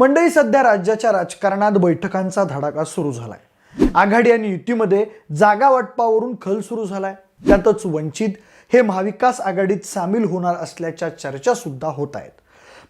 मंडळी सध्या राज्याच्या राजकारणात बैठकांचा धडाका सुरू झालाय. आघाडी आणि युतीमध्ये जागा वाटपावरून खल सुरू झालाय. त्यातच वंचित हे महाविकास आघाडीत सामील होणार असल्याच्या चर्चा सुद्धा होत आहेत.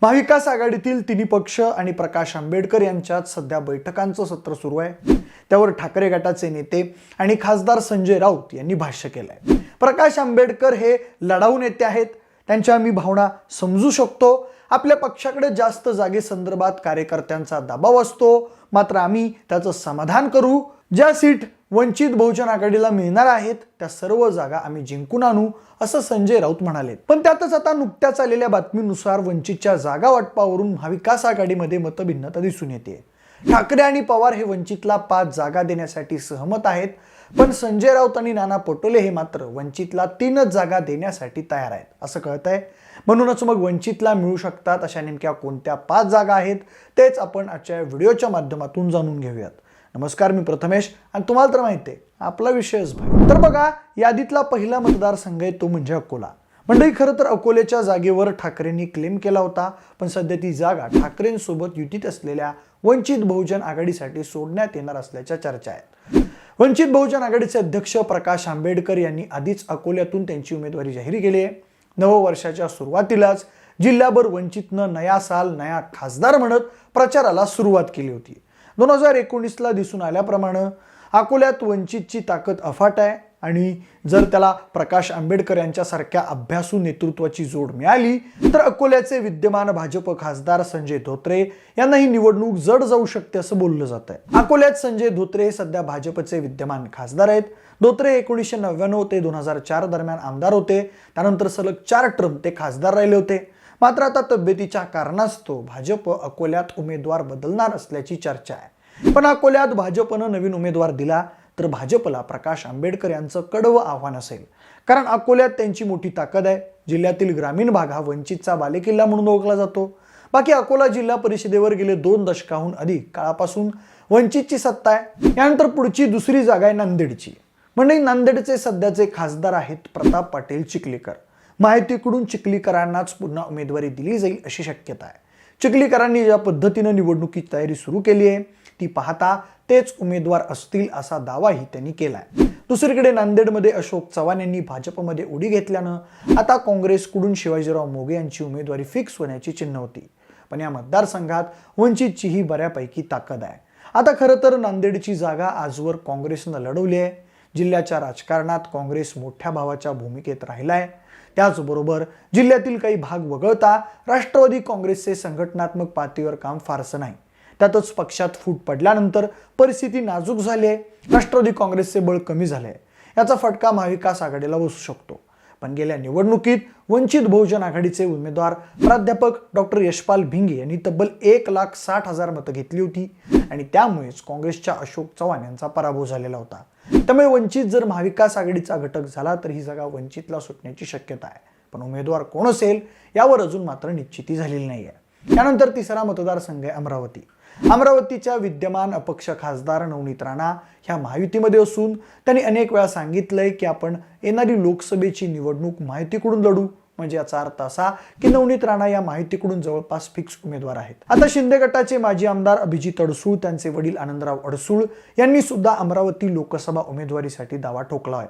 महाविकास आघाडीतील तिन्ही पक्ष आणि प्रकाश आंबेडकर यांच्यात सध्या बैठकांचं सत्र सुरू आहे. त्यावर ठाकरे गटाचे नेते आणि खासदार संजय राऊत यांनी भाष्य केलंय. प्रकाश आंबेडकर हे लढाऊ नेते आहेत. त्यांच्या मी भावना समजू शकतो. आपल्या पक्षाकडे जास्त जागेसंदर्भात कार्यकर्त्यांचा दबाव असतो. मात्र आम्ही त्याचं समाधान करू. ज्या सीट वंचित बहुजन आघाडीला मिळणार आहेत त्या सर्व जागा आम्ही जिंकून आणू असं संजय राऊत म्हणाले. पण त्यातच आता नुकत्याच आलेल्या बातमीनुसार वंचितच्या जागा वाटपावरून महाविकास आघाडीमध्ये मतभिन्नता दिसून येते. ठाकरे आणि पवार हे वंचितला पाच जागा देण्यासाठी सहमत आहेत पण संजय राऊत आणि नाना पटोले हे मात्र वंचितला तीनच जागा देण्यासाठी तयार आहेत असं कळत आहे म्हणूनच मग वंचितला मिळू शकतात अशा नेमक्या कोणत्या पाच जागा आहेत तेच आपण आजच्या व्हिडिओच्या माध्यमातून जाणून घेऊयात. नमस्कार मी प्रथमेश आणि तुम्हाला तर माहिती आहे आपला विषयच भाई तर बघा यादीतला पहिला मतदारसंघ आहे तो म्हणजे अकोला. मंडळी खरं तर अकोल्याच्या जागेवर ठाकरेंनी क्लेम केला होता पण सध्या ती जागा ठाकरेंसोबत युतीत असलेल्या वंचित बहुजन आघाडीसाठी सोडण्यात येणार असल्याच्या चर्चा आहेत. वंचित बहुजन आघाडीचे अध्यक्ष प्रकाश आंबेडकर यांनी आधीच अकोल्यातून त्यांची उमेदवारी जाहीर केली आहे. नववर्षाच्या सुरुवातीलाच जिल्ह्याभर वंचितनं नया साल नया खासदार म्हणत प्रचाराला सुरुवात केली होती. दोन हजार एकोणीसला दिसून आल्याप्रमाणे अकोल्यात वंचितची ताकद अफाट आहे. आणि जर त्याला प्रकाश आंबेडकर यांच्यासारख्या अभ्यासू नेतृत्वाची जोड मिळाली तर अकोल्याचे विद्यमान भाजप खासदार संजय धोत्रे यांना ही निवडणूक जड जाऊ शकते असं बोललं जात आहे अकोल्यात संजय धोत्रे हे सध्या भाजपचे विद्यमान खासदार आहेत. धोत्रे एकोणीसशे नव्याण्णव ते दोन हजार चार दरम्यान आमदार होते. त्यानंतर सलग चार टर्म ते खासदार राहिले होते. मात्र आता तब्येतीच्या कारणास्तव भाजप अकोल्यात उमेदवार बदलणार असल्याची चर्चा आहे. पण अकोल्यात भाजपनं नवीन उमेदवार दिला. तर भाजपला प्रकाश आंबेडकर यांचं कडवं आव्हान असेल. कारण अकोल्यात त्यांची मोठी ताकद आहे. जिल्ह्यातील ग्रामीण भाग हा वंचितचा बालेकिल्ला म्हणून ओळखला जातो. बाकी अकोला जिल्हा परिषदेवर गेले दोन दशकाहून अधिक काळापासून वंचितची सत्ता आहे. यानंतर पुढची दुसरी जागा आहे नांदेडची. म्हणजे नांदेडचे सध्याचे खासदार आहेत प्रताप पाटील चिखलीकर. माहितीकडून चिखलीकरांनाच पुन्हा उमेदवारी दिली जाईल अशी शक्यता आहे. चिखलीकरांनी ज्या पद्धतीनं निवडणुकीची तयारी सुरू केली आहे ती पाहता तेच उमेदवार असतील असा दावाही त्यांनी केलाय. दुसरीकडे नांदेडमध्ये अशोक चव्हाण यांनी भाजपमध्ये उडी घेतल्यानं आता काँग्रेसकडून शिवाजीराव मोगे यांची उमेदवारी फिक्स होण्याची चिन्ह होती. पण या मतदारसंघात वंचितचीही बऱ्यापैकी ताकद आहे. आता खरं तर नांदेडची जागा आजवर काँग्रेसनं लढवली आहे. जिल्ह्याच्या राजकारणात काँग्रेस मोठ्या भावाच्या भूमिकेत राहिलाय. त्याचबरोबर जिल्ह्यातील काही भाग वगळता राष्ट्रवादी काँग्रेसचे संघटनात्मक पातळीवर काम फारसं नाही. त्यातच पक्षात फूट पडल्यानंतर परिस्थिती नाजूक झाली आहे. राष्ट्रवादी काँग्रेसचे बळ कमी झाले आहे याचा फटका महाविकास आघाडीला बसू शकतो. पण गेल्या निवडणुकीत वंचित बहुजन आघाडीचे उमेदवार प्राध्यापक डॉक्टर यशपाल भिंगे यांनी तब्बल एक लाख साठ हजार मतं घेतली होती आणि त्यामुळेच काँग्रेसच्या अशोक चव्हाण यांचा पराभव झालेला होता. त्यामुळे वंचित जर महाविकास आघाडीचा घटक झाला तर ही जागा वंचितला सुटण्याची शक्यता आहे. पण उमेदवार कोण असेल यावर अजून मात्र निश्चिती झालेली नाही आहे त्यानंतर तिसरा मतदारसंघ आहे अमरावती. अमरावतीच्या विद्यमान अपक्ष खासदार नवनीत राणा ह्या महायुतीमध्ये असून त्यांनी अनेक वेळा सांगितलंय की आपण येणारी लोकसभेची निवडणूक माहितीकडून लढू. म्हणजे याचा अर्थ असा की नवनीत राणा या माहितीकडून जवळपास फिक्स उमेदवार आहेत. आता शिंदे गटाचे माजी आमदार अभिजित अडसूळ त्यांचे वडील आनंदराव अडसूळ यांनी सुद्धा अमरावती लोकसभा उमेदवारीसाठी दावा ठोकला आहे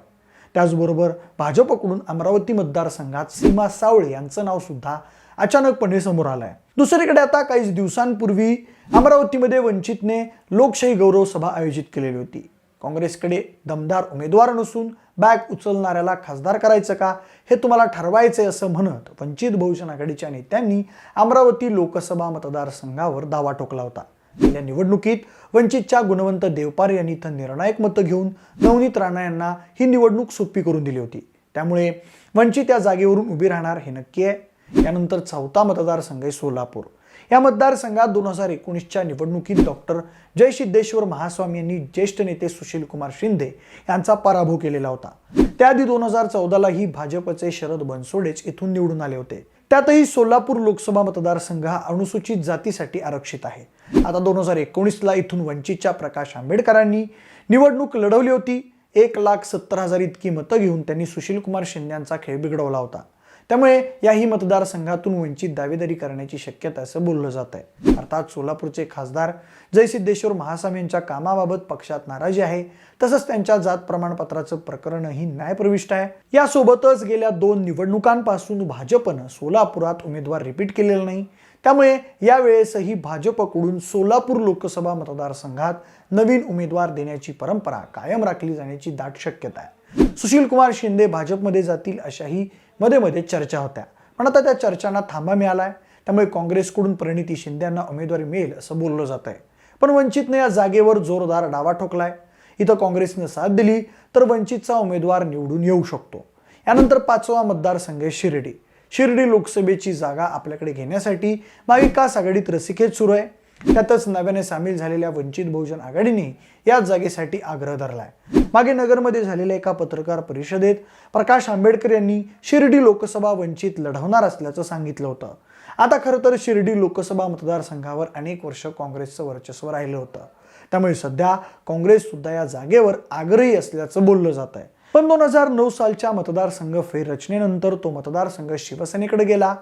त्याचबरोबर भाजपकडून अमरावती मतदारसंघात सीमा सावळे यांचं नाव सुद्धा अचानकपणे समोर आलंय. दुसरीकडे आता काही दिवसांपूर्वी अमरावतीमध्ये वंचितने लोकशाही गौरव सभा आयोजित केलेली होती. काँग्रेसकडे दमदार उमेदवार नसून बॅग उचलणाऱ्याला खासदार करायचं का? हे तुम्हाला ठरवायचंय असं म्हणत वंचित बहुजन आघाडीच्या नेत्यांनी अमरावती लोकसभा मतदारसंघावर दावा ठोकला होता. गेल्या निवडणुकीत वंचितच्या गुणवंत देवपार यांनी इथं निर्णायक मतं घेऊन नवनीत राणा यांना ही निवडणूक सोपी करून दिली होती. त्यामुळे वंचित या जागेवरून उभी राहणार हे नक्की आहे. यानंतर चौथा मतदारसंघ आहे सोलापूर. या मतदारसंघात दोन हजार एकोणीसच्या निवडणुकीत डॉक्टर जय सिद्धेश्वर महास्वामी यांनी ज्येष्ठ नेते सुशील कुमार शिंदे यांचा पराभव केलेला होता. त्याआधी दोन हजार चौदालाही भाजपचे शरद बनसोडेच इथून निवडून आले होते. त्यातही सोलापूर लोकसभा मतदारसंघ हा अनुसूचित जातीसाठी आरक्षित आहे. आता दोन हजार एकोणीसला इथून वंचितच्या प्रकाश आंबेडकरांनी निवडणूक लढवली होती. एक लाख सत्तर हजार इतकी मतं घेऊन त्यांनी सुशील कुमार शिंदे यांचा खेळ बिघडवला होता. त्यामुळे याही मतदारसंघातून वंचित दावेदारी करण्याची शक्यता असं बोललं जात आहे. अर्थात सोलापूरचे खासदार जयसिद्धेश्वर महासाम यांच्या कामाबाबत पक्षात नाराजी आहे. तसंच त्यांच्या जात प्रमाणपत्राचं प्रकरणही न्यायप्रविष्ट आहे. यासोबतच गेल्या दोन निवडणुकांपासून भाजपनं सोलापुरात उमेदवार रिपीट केलेला नाही. त्यामुळे यावेळेसही भाजपकडून सोलापूर लोकसभा मतदारसंघात नवीन उमेदवार देण्याची परंपरा कायम राखली जाण्याची दाट शक्यता आहे. सुशील कुमार शिंदे भाजपमध्ये जातील अशाही मध्ये मध्ये चर्चा होत्या. पण आता त्या चर्चांना थांबा मिळालाय. त्यामुळे काँग्रेसकडून प्रणिती शिंदे यांना उमेदवारी मिळेल असं बोललं जात आहे पण वंचितने या जागेवर जोरदार डावा ठोकलाय. इथं काँग्रेसनं साथ दिली तर वंचितचा उमेदवार निवडून येऊ शकतो. यानंतर पाचवा मतदारसंघ आहे शिर्डी. शिर्डी लोकसभेची जागा आपल्याकडे घेण्यासाठी महाविकास आघाडीत रसिकेत सुरू आहे. त्यातच नव्याने सामील झालेल्या वंचित बहुजन आघाडीने या जागेसाठी आग्रह धरलाय. मागे नगरमध्ये झालेल्या एका पत्रकार परिषदेत प्रकाश आंबेडकर यांनी शिर्डी लोकसभा वंचित लढवणार असल्याचं सांगितलं होतं. आता खरं तर शिर्डी लोकसभा मतदारसंघावर अनेक वर्ष काँग्रेसचं वर्चस्व राहिलं होतं. त्यामुळे सध्या काँग्रेस सुद्धा या जागेवर आग्रही असल्याचं बोललं जात आहे. पण दोन हजार नऊ सालच्या मतदारसंघ फेररचनेनंतर तो मतदारसंघ शिवसेनेकडे गेला.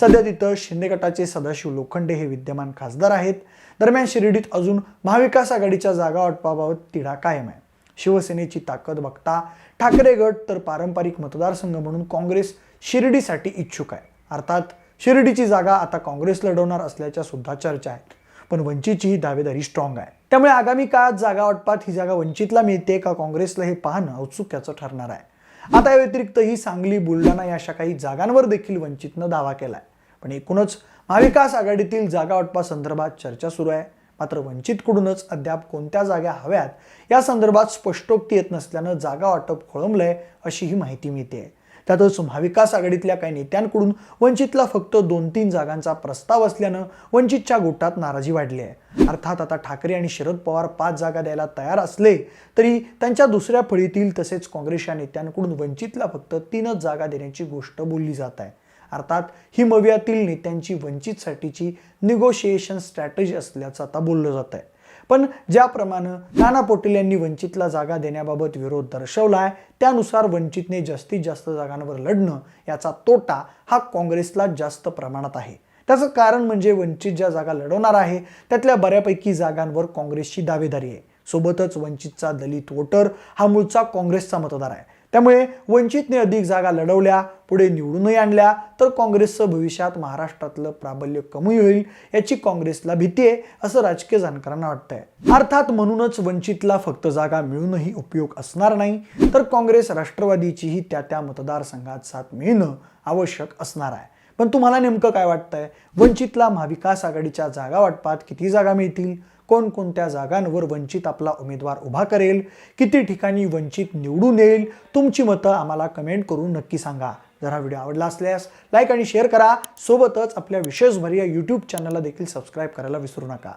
सध्या तिथं शिंदे गटाचे सदाशिव लोखंडे हे विद्यमान खासदार आहेत. दरम्यान शिर्डीत अजून महाविकास आघाडीच्या जागा वाटपाबाबत तिढा कायम आहे. शिवसेनेची ताकद बघता ठाकरे गट तर पारंपरिक मतदारसंघ म्हणून काँग्रेस शिर्डीसाठी इच्छुक आहे. अर्थात शिर्डीची जागा आता काँग्रेस लढवणार असल्याच्या सुद्धा चर्चा आहेत. पण वंचितची ही दावेदारी स्ट्रॉंग आहे. त्यामुळे आगामी काळात जागा वाटपात ही जागा वंचितला मिळते का काँग्रेसला हे पाहणं औत्सुक्याचं ठरणार आहे. आता या व्यतिरिक्तही सांगली बुलढाणा या अशा काही जागांवर देखील वंचितनं दावा केला आहे पण एकूणच महाविकास आघाडीतील जागा वाटपासंदर्भात चर्चा सुरू आहे. मात्र वंचितकडूनच अद्याप कोणत्या जागा हव्यात या संदर्भात स्पष्टोक्ती येत नसल्यानं जागा वाटप खोळंबलंय अशी ही माहिती मिळते त्यातच महाविकास आघाडीतल्या काही नेत्यांकडून वंचितला फक्त दोन तीन जागांचा प्रस्ताव असल्यानं वंचितच्या गोटात नाराजी वाढली आहे अर्थात आता ठाकरे आणि शरद पवार पाच जागा द्यायला तयार असले तरी त्यांच्या दुसऱ्या फळीतील तसेच काँग्रेसच्या नेत्यांकडून वंचितला फक्त तीनच जागा देण्याची गोष्ट बोलली जात आहे. अर्थात हिमव्यातील नेत्यांची वंचितसाठीची निगोशिएशन स्ट्रॅटेजी असल्याचं आता बोललं जात आहे पण ज्याप्रमाणे नाना पटेल यांनी वंचितला जागा देण्याबाबत विरोध दर्शवला आहे त्यानुसार वंचितने जास्तीत जास्त जागांवर लढणं याचा तोटा हा काँग्रेसला जास्त प्रमाणात आहे. त्याचं कारण म्हणजे वंचित ज्या जागा लढवणार आहे त्यातल्या बऱ्यापैकी जागांवर काँग्रेसची दावेदारी आहे. सोबतच वंचितचा दलित वोटर हा मूळचा काँग्रेसचा मतदार आहे. त्यामुळे वंचितने अधिक जागा लढवल्या पुढे निवडूनही आणल्या तर काँग्रेसचं भविष्यात महाराष्ट्रातलं प्राबल्य कमी होईल याची काँग्रेसला भीती आहे असं राजकीय जाणकारांना वाटतंय. अर्थात म्हणूनच वंचितला फक्त जागा मिळूनही उपयोग असणार नाही तर काँग्रेस राष्ट्रवादीचीही त्या त्या मतदारसंघात साथ मिळणं आवश्यक असणार आहे. पण तुम्हाला नेमकं काय वाटतंय? वंचितला महाविकास आघाडीच्या जागा वाटपात किती जागा मिळतील? कोणकोणत्या जागांवर वंचित आपला उमेदवार उभा करेल? किती ठिकाणी वंचित निवडून येईल? तुमची मतं आम्हाला कमेंट करून नक्की सांगा. जर हा व्हिडिओ आवडला असल्यास लाईक आणि शेअर करा. सोबतच आपल्या विशेषभर या यूट्यूब चॅनलला देखील सबस्क्राईब करायला विसरू नका.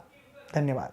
धन्यवाद.